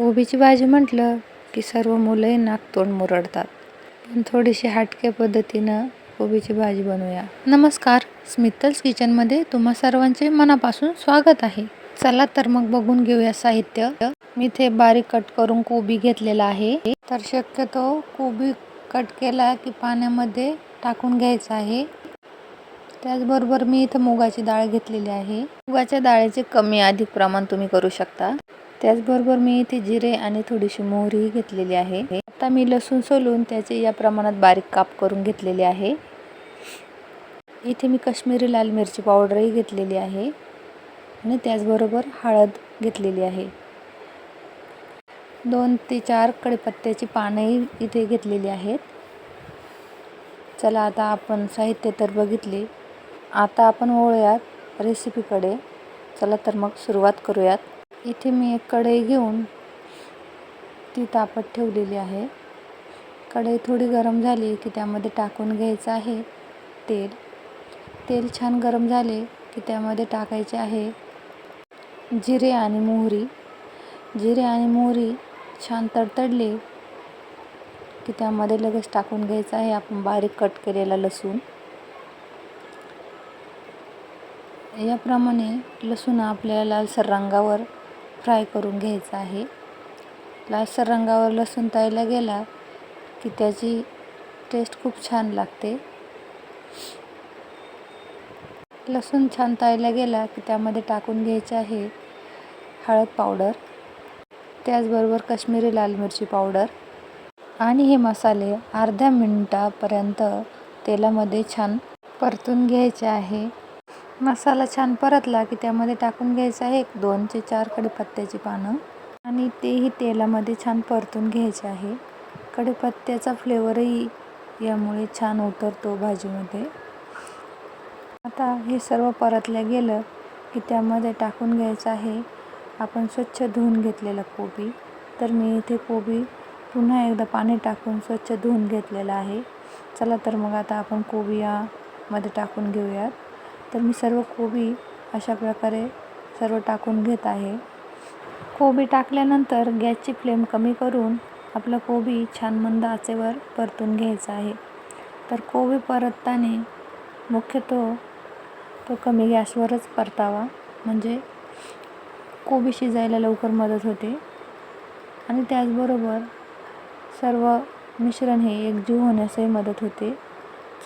कोबीची भाजी म्हटलं की सर्व मुलंही नाकतोंड मुरडतात. पण थोडीशी हटक्या पद्धतीनं कोबीची भाजी बनवूया. नमस्कार स्मितल्स किचनमध्ये तुम्हा सर्वांचे मनापासून स्वागत आहे. चला तर मग बघून घेऊया साहित्य. मी इथे बारीक कट करून कोबी घेतलेला आहे. तर शक्यतो कोबी कट केला की पाण्यामध्ये टाकून घ्यायचा आहे. त्याचबरोबर मी इथं मुगाची डाळ घेतलेली आहे. मुगाच्या डाळीचे कमी अधिक प्रमाण तुम्ही करू शकता. त्याचबरोबर मी इथे जिरे आणि थोडीशी मोहरीही घेतलेली आहे. आता मी लसूण सोलून त्याचे या प्रमाणात बारीक काप करून घेतलेले आहे. इथे मी कश्मीरी लाल मिरची पावडरही घेतलेली आहे आणि त्याचबरोबर हळद घेतलेली आहे. दोन ते चार कडीपत्त्याची पानंही इथे घेतलेली आहेत. चला आता आपण साहित्य तर बघितले. आता आपण वळूयात रेसिपीकडे चला तर मग सुरुवात करूयात. इथे मी एक कढई घेऊन ती तापत ठेवलेली आहे. कढई थोडी गरम झाली की त्यामध्ये टाकून घ्यायचं आहे तेल. तेल छान गरम झाले की त्यामध्ये टाकायचे आहे जिरे आणि मोहरी. जिरे आणि मोहरी छान तडतडले की त्यामध्ये लगेच टाकून घ्यायचं आहे. आपण बारीक कट केलेला लसूण. याप्रमाणे लसूण आपल्या लालसर रंगावर फ्राय करून घ्यायचा आहे. लालसर रंगावर लसूण तळला गेला की त्याची टेस्ट खूप छान लागते. लसूण छान तळला गेला की त्यामध्ये टाकून घ्यायचे आहे हळद पावडर त्याचबरोबर काश्मीरी लाल मिरची पावडर आणि हे मसाले अर्ध्या मिनटापर्यंत तेलामध्ये छान परतून घ्यायचे आहे. मसाला छान परतला की त्यामध्ये टाकून घ्यायचं आहे एक दोन ते चार कडीपत्त्याची पानं. आणि तेही तेलामध्ये छान परतून घ्यायचे आहे. कडीपत्त्याचा फ्लेवरही यामुळे छान उतरतो भाजीमध्ये. आता हे सर्व परतल्या गेलं की त्यामध्ये टाकून घ्यायचं आहे. आपण स्वच्छ धुवून घेतलेलं कोबी. तर मी इथे कोबी पुन्हा एकदा पाणी टाकून स्वच्छ धुवून घेतलेलं आहे. चला तर मग आता आपण कोबी यामध्ये टाकून घेऊयात. तर मी सर्व कोबी अशा प्रकारे सर्व टाकून घेत आहे. कोबी टाकल्यानंतर गॅसची फ्लेम कमी करून आपलं कोबी छान मंद आचेवर परतून घ्यायचा आहे. तर कोबी परतताना मुख्यतः तो कमी गॅसवरच परतावा. म्हणजे कोबी शिजायला लवकर मदत होते. आणि त्याचबरोबर सर्व मिश्रण हे एकजीव होण्यासही मदत होते.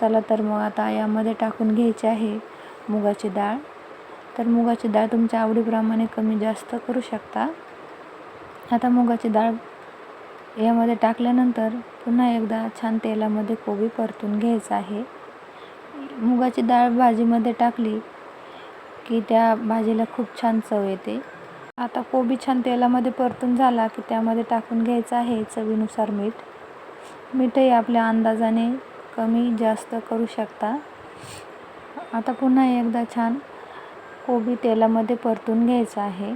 चला तर मग आता यामध्ये टाकून घ्यायचे आहे. मुगाची डाळ. तर मुगाची डाळ तुमच्या आवडीप्रमाणे कमी जास्त करू शकता. आता मुगाची डाळ यामध्ये टाकल्यानंतर पुन्हा एकदा छान तेलामध्ये कोबी परतून घ्यायचं आहे. मुगाची डाळ भाजीमध्ये टाकली की त्या भाजीला खूप छान चव येते. आता कोबी छान तेलामध्ये परतून झाला की त्यामध्ये टाकून घ्यायचं आहे चवीनुसार मीठ. मीठही आपल्या अंदाजाने कमी जास्त करू शकता. आता पुन्हा एकदा छान कोबी तेलामध्ये परतून घ्यायचं आहे.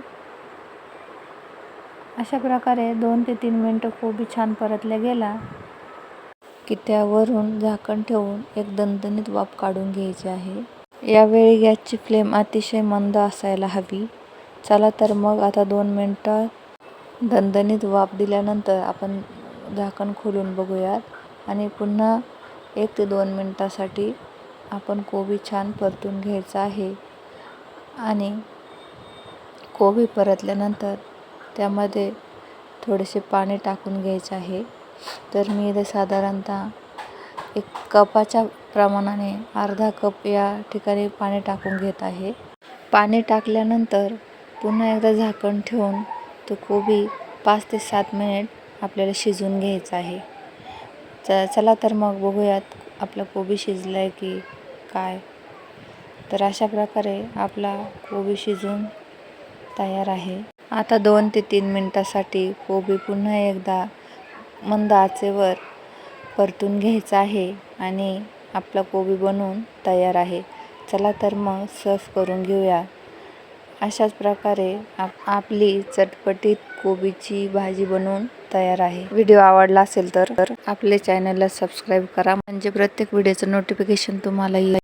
अशा प्रकारे दोन ते तीन मिनटं कोबी छान परतल्या गेला की त्यावरून झाकण ठेवून एक दणदणीत वाफ काढून घ्यायची आहे. यावेळी गॅसची फ्लेम अतिशय मंद असायला हवी. चला तर मग आता दोन मिनटं दणदणीत वाफ दिल्यानंतर आपण झाकण खोलून बघूयात. आणि पुन्हा एक ते दोन मिनटासाठी आपण कोबी छान परतून घ्यायचा आहे. आणि कोबी परतल्यानंतर त्यामध्ये थोडेसे पाणी टाकून घ्यायचे आहे. तर मी इथे साधारणतः एक कपाच्या प्रमाणाने अर्धा कप या ठिकाणी पाणी टाकून घेत आहे. पाणी टाकल्यानंतर पुन्हा एकदा झाकण ठेवून तो कोबी पाच ते सात मिनिट आपल्याला शिजवून घ्यायचा आहे. च चला तर मग बघूयात आपला कोबी शिजला आहे की काय? तर अशा प्रकारे आपला कोबी शिजून तयार आहे. आता दोन ते तीन मिनटासाठी कोबी पुन्हा एकदा मंद आचेवर परतून घ्यायचा आहे आणि आपला कोबी बनवून तयार आहे. चला तर मग सर्व करून घेऊया. अशाच प्रकारे आप आपली चटपटीत कोबीची भाजी बनवून तयार आहे. व्हिडिओ आवडला असेल तर आपले चॅनलला सबस्क्राईब करा. म्हणजे प्रत्येक व्हिडिओचं नोटिफिकेशन तुम्हाला येईल.